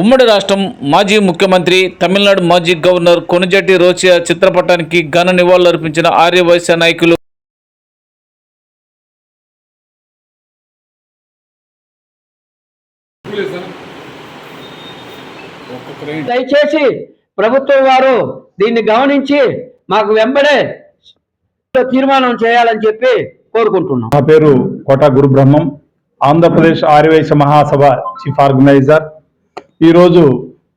ఉమ్మడి రాష్ట్రం మాజీ ముఖ్యమంత్రి తమిళనాడు మాజీ గవర్నర్ కొనిజెట్టి రోచియా చిత్రపటానికి ఘన నివాళులర్పించిన ఆర్యవైశ్య నాయకులు దయచేసి ప్రభుత్వం వారు దీన్ని గమనించి మాకు వెంబడే తీర్మానం చేయాలని చెప్పి కోరుకుంటున్నాం. నా పేరు Kota Gurubrahmam. Andhra Pradesh Arya Vaishya Mahasabha chief organiser. ఈరోజు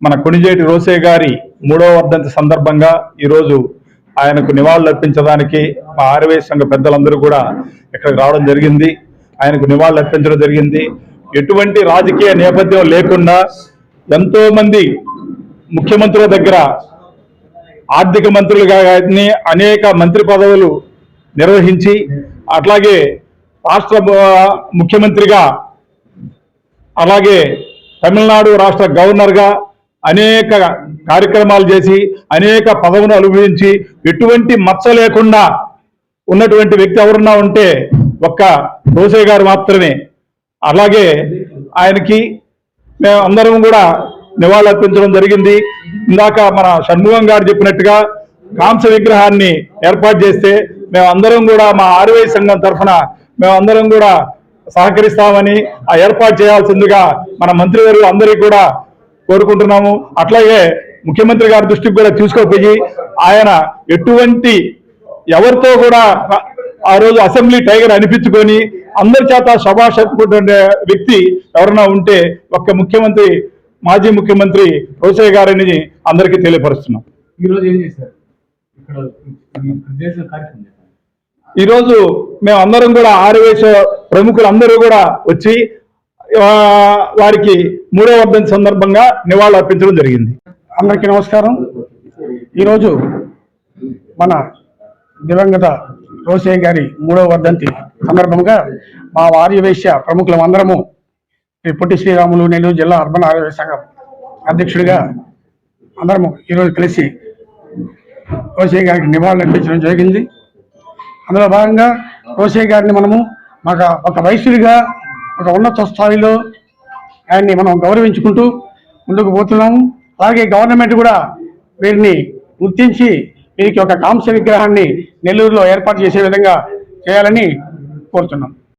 మన కొణిజేటి రోసే గారి మూడవ వర్ధంతి సందర్భంగా ఈరోజు ఆయనకు నివాళులు అర్పించడానికి మా ఆర్యవైశ్య సంఘ పెద్దలందరూ కూడా ఇక్కడికి రావడం జరిగింది. ఆయనకు నివాళులు అర్పించడం జరిగింది. ఎటువంటి రాజకీయ నేపథ్యం లేకుండా ఎంతోమంది ముఖ్యమంత్రుల దగ్గర ఆర్థిక మంత్రులుగా కానీ అనేక మంత్రి పదవులు నిర్వహించి అట్లాగే రాష్ట్ర ముఖ్యమంత్రిగా అలాగే తమిళనాడు రాష్ట్ర గవర్నర్గా అనేక కార్యక్రమాలు చేసి అనేక పదవులు అనుభవించి ఎటువంటి మచ్చ లేకుండా ఉన్నటువంటి వ్యక్తి ఎవరన్నా ఉంటే ఒక్క దోసే గారు మాత్రమే. అలాగే ఆయనకి మేము అందరం కూడా నివాళులర్పించడం జరిగింది. ఇందాక మన షణ్ముఖం గారు చెప్పినట్టుగా కాంస విగ్రహాన్ని ఏర్పాటు చేస్తే మేము అందరం కూడా మా ఆర్వై సంఘం తరఫున మేము అందరం కూడా సహకరిస్తామని ఆ ఏర్పాటు చేయాల్సిందిగా మన మంత్రివర్యులు అందరికీ కూడా కోరుకుంటున్నాము. అట్లాగే ముఖ్యమంత్రి గారి దృష్టికి కూడా తీసుకుపోయి ఆయన ఎటువంటి ఎవరితో కూడా ఆ రోజు అసెంబ్లీ టైగర్ అనిపించుకొని అందరి చేత శభాష్ చెప్పుకుంటుండే వ్యక్తి ఎవరైనా ఉంటే ఒక్క ముఖ్యమంత్రి మాజీ ముఖ్యమంత్రి రోసయ్య గారిని అందరికీ తెలియపరుస్తున్నాం. ఈరోజు ఏం చేశారు? ఇక్కడ ఈరోజు మేమందరం కూడా ఆరువేశ ప్రముఖులందరూ కూడా వచ్చి వారికి మూడో వర్ధంతి సందర్భంగా నివాళులు అర్పించడం జరిగింది. అందరికీ నమస్కారం. ఈరోజు మన దివంగత రోసయ్య గారి మూడవ వర్ధంతి సందర్భంగా మా ఆర్యవేశ్య ప్రముఖులం అందరము శ్రీ పొట్టి శ్రీరాములు నెల్లూరు జిల్లా అర్బన్ ఆర్యవేశ సంఘం అధ్యక్షుడిగా అందరము ఈరోజు కలిసి రోసయ్య గారికి నివాళులు అర్పించడం జరిగింది. అందులో భాగంగా కోసే గారిని మనము మాకు ఒక వైశ్యుడిగా ఒక ఉన్నత స్థాయిలో ఆయన్ని మనం గౌరవించుకుంటూ ముందుకు పోతున్నాము. అలాగే గవర్నమెంట్ కూడా వీరిని గుర్తించి వీరికి ఒక కాంస్య విగ్రహాన్ని నెల్లూరులో ఏర్పాటు చేసే విధంగా చేయాలని కోరుతున్నాం.